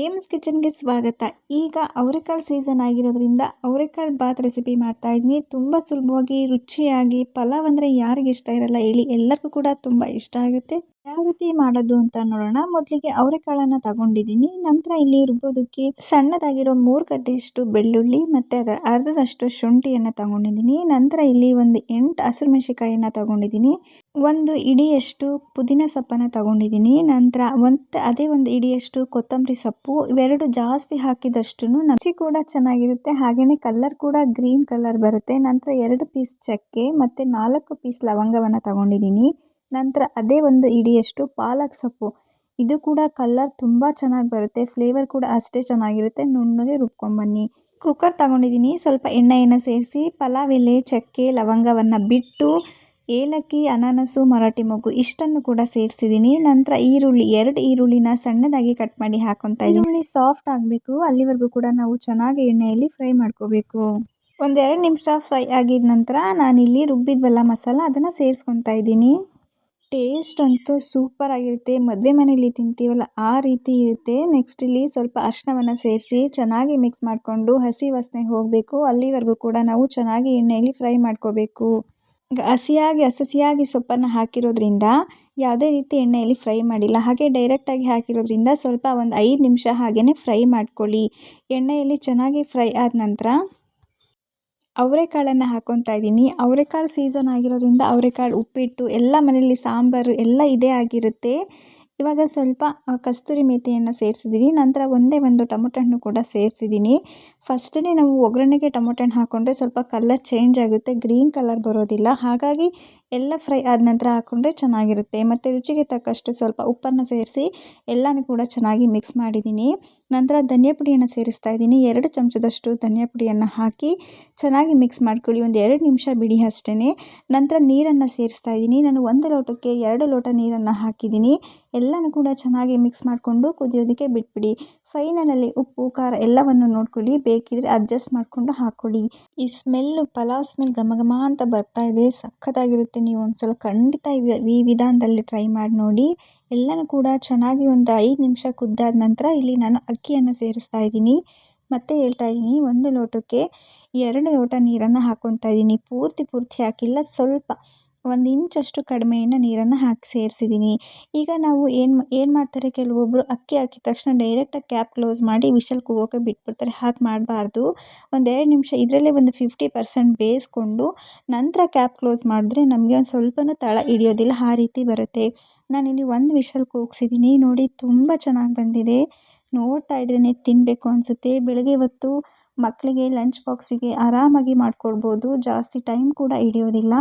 AIIMS ಕಿಚನ್ಗೆ ಸ್ವಾಗತ. ಈಗ ಅವರೆಕಾಳು ಸೀಸನ್ ಆಗಿರೋದ್ರಿಂದ ಅವರೆಕಾಳು ಬಾತ್ ರೆಸಿಪಿ ಮಾಡ್ತಾ ಇದ್ದೀನಿ ತುಂಬ ಸುಲಭವಾಗಿ, ರುಚಿಯಾಗಿ, ಪಲಾವ್ ಅಂದರೆ ಯಾರಿಗೆ ಇಷ್ಟ ಇರಲ್ಲ ಹೇಳಿ ಎಲ್ಲರಿಗೂ ಕೂಡ ತುಂಬ ಇಷ್ಟ ಆಗುತ್ತೆ. ಯಾವ ರೀತಿ ಮಾಡೋದು ಅಂತ ನೋಡೋಣ. ಮೊದಲಿಗೆ ಅವರೆಕಾಳನ್ನು ತಗೊಂಡಿದ್ದೀನಿ. ನಂತರ ಇಲ್ಲಿ ರುಬ್ಬೋದಕ್ಕೆ ಸಣ್ಣದಾಗಿರೋ ಮೂರು ಗಡ್ಡೆಯಷ್ಟು ಬೆಳ್ಳುಳ್ಳಿ ಮತ್ತು ಅದರ ಅರ್ಧದಷ್ಟು ಶುಂಠಿಯನ್ನು ತಗೊಂಡಿದ್ದೀನಿ. ನಂತರ ಇಲ್ಲಿ ಒಂದು ಎಂಟು ಹಸಿರು ಮೆಣಸಿಕಾಯಿಯನ್ನು ತಗೊಂಡಿದ್ದೀನಿ. ಒಂದು ಇಡಿಯಷ್ಟು ಪುದೀನ ಸೊಪ್ಪನ್ನು ತಗೊಂಡಿದ್ದೀನಿ. ನಂತರ ಒಂದು ಅದೇ ಒಂದು ಇಡಿಯಷ್ಟು ಕೊತ್ತಂಬರಿ ಸೊಪ್ಪು, ಇವೆರಡು ಜಾಸ್ತಿ ಹಾಕಿದಷ್ಟು ರುಚಿ ಕೂಡ ಚೆನ್ನಾಗಿರುತ್ತೆ. ಹಾಗೆಯೇ ಕಲರ್ ಕೂಡ ಗ್ರೀನ್ ಕಲರ್ ಬರುತ್ತೆ. ನಂತರ ಎರಡು ಪೀಸ್ ಚಕ್ಕೆ ಮತ್ತು ನಾಲ್ಕು ಪೀಸ್ ಲವಂಗವನ್ನು ತಗೊಂಡಿದ್ದೀನಿ. ನಂತರ ಅದೇ ಒಂದು ಇಡಿಯಷ್ಟು ಪಾಲಕ್ ಸೊಪ್ಪು. ಇದು ಕೂಡ ಕಲರ್ ತುಂಬ ಚೆನ್ನಾಗಿ ಬರುತ್ತೆ. ಫ್ಲೇವರ್ ಕೂಡ ಅಷ್ಟೇ ಚೆನ್ನಾಗಿರುತ್ತೆ. ನುಣ್ಣಗೆ ರುಬ್ಕೊಂಬನ್ನಿ ಕುಕ್ಕರ್ ತಗೊಂಡಿದ್ದೀನಿ. ಸ್ವಲ್ಪ ಎಣ್ಣೆಯನ್ನು ಸೇರಿಸಿ, ಪಲಾವ್, ಎಲೆ, ಚಕ್ಕೆ, ಲವಂಗವನ್ನು ಬಿಟ್ಟು, ಏಲಕ್ಕಿ, ಅನಾನಸು, ಮರಾಠಿ ಮೊಗ್ಗು ಇಷ್ಟನ್ನು ಕೂಡ ಸೇರಿಸಿದ್ದೀನಿ. ನಂತರ ಈರುಳ್ಳಿ, ಎರಡು ಈರುಳ್ಳಿನ ಸಣ್ಣದಾಗಿ ಕಟ್ ಮಾಡಿ ಹಾಕೊತಾ ಈರುಳ್ಳಿ ಸಾಫ್ಟ್ ಆಗಬೇಕು. ಅಲ್ಲಿವರೆಗೂ ಕೂಡ ನಾವು ಚೆನ್ನಾಗಿ ಎಣ್ಣೆಯಲ್ಲಿ ಫ್ರೈ ಮಾಡ್ಕೋಬೇಕು. ಒಂದೆರಡು ನಿಮಿಷ ಫ್ರೈ ಆಗಿದ ನಂತರ ನಾನಿಲ್ಲಿ ರುಬ್ಬಿದ್ವಲ್ಲ ಮಸಾಲ, ಅದನ್ನು ಸೇರಿಸ್ಕೊತಾ ಇದ್ದೀನಿ. ಟೇಸ್ಟ್ ಅಂತೂ ಸೂಪರ್ ಆಗಿರುತ್ತೆ. ಮದುವೆ ಮನೇಲಿ ತಿಂತೀವಲ್ಲ, ಆ ರೀತಿ ಇರುತ್ತೆ. ನೆಕ್ಸ್ಟ್ ಇಲ್ಲಿ ಸ್ವಲ್ಪ ಅರಿಶಿನವನ್ನು ಸೇರಿಸಿ ಚೆನ್ನಾಗಿ ಮಿಕ್ಸ್ ಮಾಡಿಕೊಂಡು ಹಸಿ ವಾಸನೆ ಹೋಗಬೇಕು. ಅಲ್ಲಿವರೆಗೂ ಕೂಡ ನಾವು ಚೆನ್ನಾಗಿ ಎಣ್ಣೆಯಲ್ಲಿ ಫ್ರೈ ಮಾಡ್ಕೋಬೇಕು. ಹಸಿಯಾಗಿ, ಹಸಸಿಯಾಗಿ ಸೊಪ್ಪನ್ನು ಹಾಕಿರೋದ್ರಿಂದ ಯಾವುದೇ ರೀತಿ ಎಣ್ಣೆಯಲ್ಲಿ ಫ್ರೈ ಮಾಡಿಲ್ಲ. ಹಾಗೆ ಡೈರೆಕ್ಟಾಗಿ ಹಾಕಿರೋದ್ರಿಂದ ಸ್ವಲ್ಪ ಒಂದು ಐದು ನಿಮಿಷ ಹಾಗೆಯೇ ಫ್ರೈ ಮಾಡ್ಕೊಳ್ಳಿ. ಎಣ್ಣೆಯಲ್ಲಿ ಚೆನ್ನಾಗಿ ಫ್ರೈ ಆದ ನಂತರ ಅವರೆಕಾಳನ್ನು ಹಾಕ್ಕೊತಾ ಇದ್ದೀನಿ. ಅವರೆಕಾಳು ಸೀಸನ್ ಆಗಿರೋದ್ರಿಂದ ಅವರೆಕಾಳು ಉಪ್ಪಿಟ್ಟು, ಎಲ್ಲ ಮನೆಯಲ್ಲಿ ಸಾಂಬಾರು ಎಲ್ಲ ಇದೇ ಆಗಿರುತ್ತೆ. ಇವಾಗ ಸ್ವಲ್ಪ ಕಸ್ತೂರಿ ಮೇಥಿಯನ್ನು ಸೇರಿಸಿದ್ದೀನಿ ನಂತರ ಒಂದೇ ಒಂದು ಟೊಮೊಟೊ ಹಣ್ಣು ಕೂಡ ಸೇರಿಸಿದ್ದೀನಿ ಫಸ್ಟನೇ ನಾವು ಒಗ್ಗರಣೆಗೆ ಟೊಮೊಟೊ ಹಣ್ಣು ಹಾಕ್ಕೊಂಡ್ರೆ ಸ್ವಲ್ಪ ಕಲರ್ ಚೇಂಜ್ ಆಗುತ್ತೆ. ಗ್ರೀನ್ ಕಲರ್ ಬರೋದಿಲ್ಲ. ಹಾಗಾಗಿ ಎಲ್ಲ ಫ್ರೈ ಆದ ನಂತರ ಹಾಕ್ಕೊಂಡ್ರೆ ಚೆನ್ನಾಗಿರುತ್ತೆ. ಮತ್ತು ರುಚಿಗೆ ತಕ್ಕಷ್ಟು ಸ್ವಲ್ಪ ಉಪ್ಪನ್ನು ಸೇರಿಸಿ ಎಲ್ಲನೂ ಕೂಡ ಚೆನ್ನಾಗಿ ಮಿಕ್ಸ್ ಮಾಡಿದ್ದೀನಿ. ನಂತರ ಧನಿಯಾ ಪುಡಿಯನ್ನು ಸೇರಿಸ್ತಾ ಇದ್ದೀನಿ. ಎರಡು ಚಮಚದಷ್ಟು ಧನಿಯಾ ಪುಡಿಯನ್ನು ಹಾಕಿ ಚೆನ್ನಾಗಿ ಮಿಕ್ಸ್ ಮಾಡ್ಕೊಳ್ಳಿ. ಒಂದು ಎರಡು ನಿಮಿಷ ಬಿಡಿ ಅಷ್ಟೇ ನಂತರ ನೀರನ್ನು ಸೇರಿಸ್ತಾ ಇದ್ದೀನಿ. ನಾನು ಒಂದು ಲೋಟಕ್ಕೆ ಎರಡು ಲೋಟ ನೀರನ್ನು ಹಾಕಿದ್ದೀನಿ. ಎಲ್ಲನೂ ಕೂಡ ಚೆನ್ನಾಗಿ ಮಿಕ್ಸ್ ಮಾಡಿಕೊಂಡು ಕುದಿಯೋದಕ್ಕೆ ಬಿಟ್ಬಿಡಿ. ಫೈನಲಲ್ಲಿ ಉಪ್ಪು, ಖಾರ ಎಲ್ಲವನ್ನು ನೋಡ್ಕೊಳ್ಳಿ. ಬೇಕಿದ್ರೆ ಅಡ್ಜಸ್ಟ್ ಮಾಡಿಕೊಂಡು ಹಾಕ್ಕೊಳ್ಳಿ ಈ ಸ್ಮೆಲ್ಲು ಪಲಾವ್ ಸ್ಮೆಲ್ ಘಮ ಘಮ ಅಂತ ಬರ್ತಾ ಇದೆ. ಸಖತ್ತಾಗಿರುತ್ತೆ. ನೀವು ಒಂದ್ಸಲ ಖಂಡಿತ ಈ ವಿಧಾನದಲ್ಲಿ ಟ್ರೈ ಮಾಡಿ ನೋಡಿ. ಎಲ್ಲನೂ ಕೂಡ ಚೆನ್ನಾಗಿ ಒಂದು ಐದು ನಿಮಿಷ ಕುದ್ದಾದ ನಂತರ ಇಲ್ಲಿ ನಾನು ಅಕ್ಕಿಯನ್ನು ಸೇರಿಸ್ತಾ ಇದ್ದೀನಿ. ಮತ್ತೆ ಹೇಳ್ತಾ ಇದ್ದೀನಿ, ಒಂದು ಲೋಟಕ್ಕೆ ಎರಡು ಲೋಟ ನೀರನ್ನು ಹಾಕ್ಕೊತಾ ಇದ್ದೀನಿ. ಪೂರ್ತಿ ಪೂರ್ತಿ ಹಾಕಿಲ್ಲ. ಸ್ವಲ್ಪ ಒಂದು ಇಂಚಷ್ಟು ಕಡಿಮೆಯನ್ನು ನೀರನ್ನು ಹಾಕಿ ಸೇರಿಸಿದ್ದೀನಿ ಈಗ ನಾವು ಏನು ಏನು ಮಾಡ್ತಾರೆ ಕೆಲವೊಬ್ಬರು ಅಕ್ಕಿ ಹಾಕಿದ ತಕ್ಷಣ ಡೈರೆಕ್ಟಾಗಿ ಕ್ಯಾಪ್ ಕ್ಲೋಸ್ ಮಾಡಿ ವಿಷಲ್ ಕೂಗೋಕೆ ಬಿಟ್ಬಿಡ್ತಾರೆ. ಹಾಗೆ ಮಾಡಬಾರ್ದು. ಒಂದೆರಡು ನಿಮಿಷ, ಇದರಲ್ಲೇ ಒಂದು ಫಿಫ್ಟಿ ಪರ್ಸೆಂಟ್ ಬೇಯಿಸ್ಕೊಂಡು ನಂತರ ಕ್ಯಾಪ್ ಕ್ಲೋಸ್ ಮಾಡಿದ್ರೆ ನಮಗೆ ಒಂದು ಸ್ವಲ್ಪನೂ ತಳ ಹಿಡಿಯೋದಿಲ್ಲ. ಆ ರೀತಿ ಬರುತ್ತೆ. ನಾನಿಲ್ಲಿ ಒಂದು ವಿಷಲ್ ಕೂಗಿಸಿದ್ದೀನಿ ನೋಡಿ, ತುಂಬ ಚೆನ್ನಾಗಿ ಬಂದಿದೆ. ನೋಡ್ತಾ ಇದ್ರೇ ತಿನ್ನಬೇಕು ಅನಿಸುತ್ತೆ. ಬೆಳಗ್ಗೆ ಹೊತ್ತು ಮಕ್ಕಳಿಗೆ ಲಂಚ್ ಬಾಕ್ಸಿಗೆ ಆರಾಮಾಗಿ ಮಾಡಿಕೊಡ್ಬೋದು. ಜಾಸ್ತಿ ಟೈಮ್ ಕೂಡ ಹಿಡಿಯೋದಿಲ್ಲ.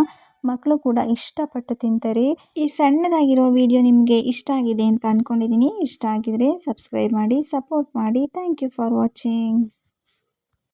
ಮಕ್ಕಳು ಕೂಡ ಇಷ್ಟಪಟ್ಟು ತಿಂತಾರೆ. ಈ ಸಣ್ಣದಾಗಿರೋ ವಿಡಿಯೋ ನಿಮಗೆ ಇಷ್ಟ ಆಗಿದೆ ಅಂತ ಅಂದ್ಕೊಂಡಿದ್ದೀನಿ ಇಷ್ಟ ಆಗಿದರೆ ಸಬ್ಸ್ಕ್ರೈಬ್ ಮಾಡಿ ಸಪೋರ್ಟ್ ಮಾಡಿ. Thank you for watching